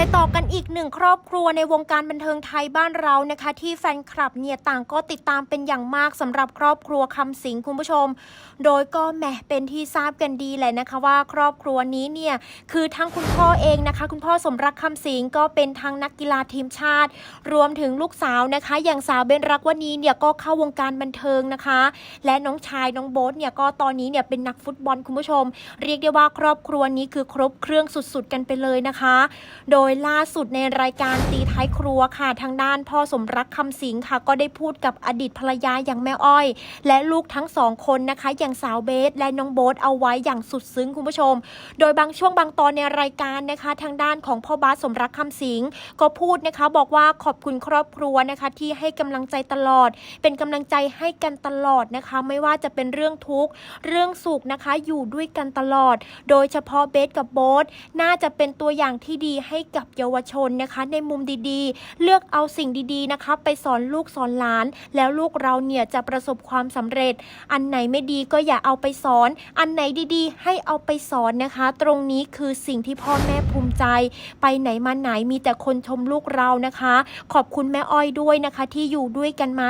ไปต่อกันอีกหนึ่งครอบครัวในวงการบันเทิงไทยบ้านเรานะคะ ที่แฟนคลับเนี่ยต่างก็ติดตามเป็นอย่างมากสำหรับครอบครัวคำสิงคุณผู้ชม โดยก็แหมเป็นที่ทราบกันดีแหละนะคะว่าครอบครัวนี้เนี่ยคือทั้งคุณพ่อเองนะคะ คุณพ่อสมรักคำสิงก็เป็นทั้งนักกีฬาทีมชาติ รวมถึงลูกสาวนะคะ อย่างสาวเบนรักวันีเนี่ยก็เข้าวงการบันเทิงนะคะ และน้องชายน้องโบ๊ทเนี่ยก็ตอนนี้เนี่ยเป็นนักฟุตบอลคุณผู้ชม เรียกได้ว่าครอบครัวนี้คือครบเครื่องสุดๆ กันไปเลยนะคะ โดยล่าสุดในรายการตีท้ายครัวค่ะทางด้านพ่อสมรักคำสิงค่ะ ก็ได้พูดกับอดีตภรรยาอย่างแม่อ้อย และลูกทั้งสองคนนะคะ อย่างสาวเบสและน้องโบ๊ทเอาไว้อย่างสุดซึ้งคุณผู้ชม โดยบางช่วงบางตอนในรายการนะคะ ทางด้านของพ่อบาสสมรักคำสิงก็พูดนะคะ บอกว่าขอบคุณครอบครัวนะคะ ที่ให้กำลังใจตลอด เป็นกำลังใจให้กันตลอดนะคะ ไม่ว่าจะเป็นเรื่องทุกข์เรื่องสุขนะคะอยู่ด้วยกันตลอด โดยเฉพาะเบสกับโบ๊ทน่าจะเป็นตัวอย่างที่ดีให้กัับเยาวชนนะคะ ในมุมดีๆ เลือกเอาสิ่งดีๆนะคะ ไปสอนลูกสอนหลาน แล้วลูกเราเนี่ยจะประสบความสำเร็จ อันไหนไม่ดีก็อย่าเอาไปสอน อันไหนดีๆ ให้เอาไปสอนนะคะ ตรงนี้คือสิ่งที่พ่อแม่ภูมิใจ ไปไหนมาไหนมีแต่คนชมลูกเรานะคะ ขอบคุณแม่อ้อยด้วยนะคะ ที่อยู่ด้วยกันมา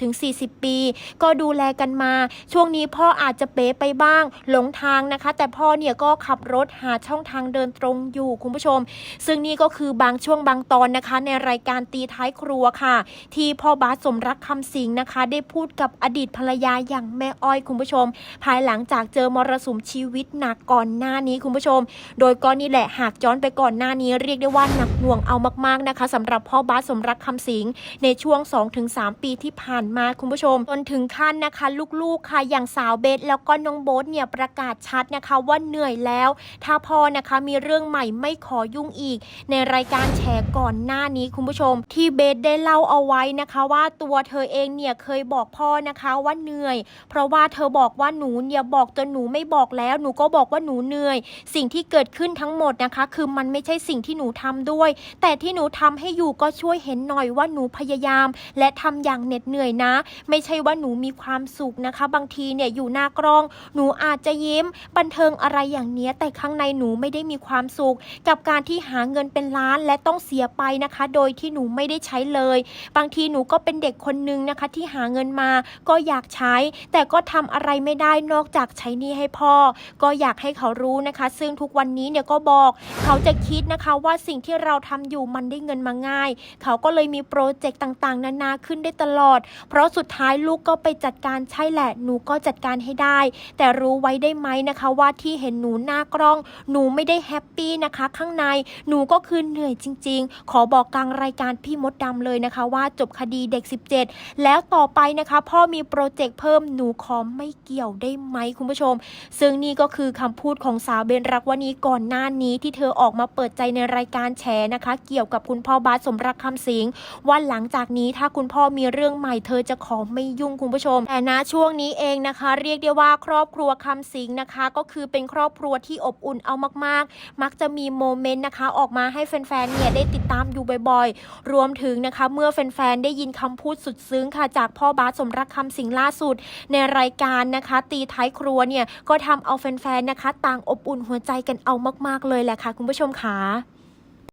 30-40 ปี ก็ดูแลกันมา ช่วงนี้พ่ออาจจะเป๋ไปบ้าง หลงทางนะคะ แต่พ่อเนี่ยก็ขับรถหาช่องทางเดินตรงอยู่คุณผู้ชม ซึ่งนี่ก็คือบางช่วงบางตอนนะคะ ในรายการตีท้ายครัวค่ะ ที่พ่อบาสสมรักคำสิงนะคะ ได้พูดกับอดีตภรรยาอย่างแม่อ้อยคุณผู้ชม ภายหลังจากเจอมรสุมชีวิตหนักก่อนหน้านี้คุณผู้ชม โดยก็นี่แหละหากย้อนไปก่อนหน้านี้เรียกได้ว่าหนักหน่วงเอามากๆนะคะสำหรับพ่อบาสสมรักคำสิงในช่วง 2-3 ปีที่ผ่านมาคุณผู้ชมจนถึงขั้นนะคะลูกๆค่ะอย่างสาวเบสแล้วก็น้องโบ๊ทเนี่ยประกาศชัดนะคะว่าเหนื่อยแล้ว ถ้าพ่อนะคะมีเรื่องใหม่ไม่ขอยุ่งอีกในรายการแฉก่อนหน้านี้คุณผู้ชม ที่เบสได้เล่าเอาไว้นะคะว่าตัวเธอเองเนี่ยเคยบอกพ่อนะคะว่าเหนื่อย เพราะว่าเธอบอกว่าหนูเนี่ยบอกจนหนูไม่บอกแล้ว หนูก็บอกว่าหนูเหนื่อย สิ่งที่เกิดขึ้นทั้งหมดนะคะ คือมันไม่ใช่สิ่งที่หนูทำด้วย แต่ที่หนูทำให้อยู่ก็ช่วยเห็นหน่อยว่าหนูพยายาม และทำอย่างเหน็ดเหนื่อยนะ ไม่ใช่ว่าหนูมีความสุขนะคะ บางทีเนี่ยอยู่หน้ากล้อง หนูอาจจะยิ้ม บันเทิงอะไรอย่างเนี้ยแต่ข้างในหนูไม่ได้มีความสุข กับการที่หาเงินเป็นล้านและต้องเสียไปนะคะ โดยที่หนูไม่ได้ใช้เลย บางทีหนูก็เป็นเด็กคนนึงนะคะที่หาเงินมาก็อยากใช้ แต่ก็ทำอะไรไม่ได้นอกจากใช้หนี้ให้พ่อ ก็อยากให้เขารู้นะคะ ซึ่งทุกวันนี้เนี่ยก็บอก เขาจะคิดนะคะว่าสิ่งที่เราทำอยู่มันได้เงินมาง่าย เขาก็เลยมีโปรเจกต์ต่างๆ นานาขึ้นได้ตลอด เพราะสุดท้ายลูกก็ไปจัดการใช่แหละ หนูก็จัดการให้ได้ แต่รู้ไว้ได้ไหมนะคะว่าที่เห็นหนูหน้ากล้อง หนูไม่ได้แฮปปี้นะคะ ข้างในหนูก็คือเหนื่อยจริง ๆ ขอบอกกลางรายการพี่มดดำเลยนะคะ ว่าจบคดีเด็ก 17 แล้วต่อไปนะคะ พ่อมีโปรเจกต์เพิ่มหนูขอไม่เกี่ยวได้ไหมคุณผู้ชม ซึ่งนี่ก็คือคำพูดของสาวเบนรักวันีก่อนหน้านี้ที่เธอออกมาเปิดใจในรายการแฉนะคะ เกี่ยวกับคุณพ่อบาสสมรักคำสิงว่าหลังจากนี้ถ้าคุณพ่อมีเรื่องใหม่เธอจะขอไม่ยุ่งคุณผู้ชม แต่นะช่วงนี้เองนะคะ เรียกได้ว่าครอบครัวคำสิงนะคะ ก็คือเป็นครอบครัวที่อบอุ่นเอามาก ๆ มักจะมีโมเมนต์นะคะออกมาให้แฟนๆ เนี่ยได้ติดตามอยู่บ่อยๆ รวมถึงนะคะ เมื่อแฟนๆ ได้ยินคำพูดสุดซึ้งค่ะ จากพ่อบาสสมรักคำสิงล่าสุด ในรายการนะคะ ตีท้ายครัวเนี่ย ก็ทำเอาแฟนๆ นะคะ ต่างอบอุ่นหัวใจกันเอามากๆเลยแหละค่ะ คุณผู้ชมค่ะ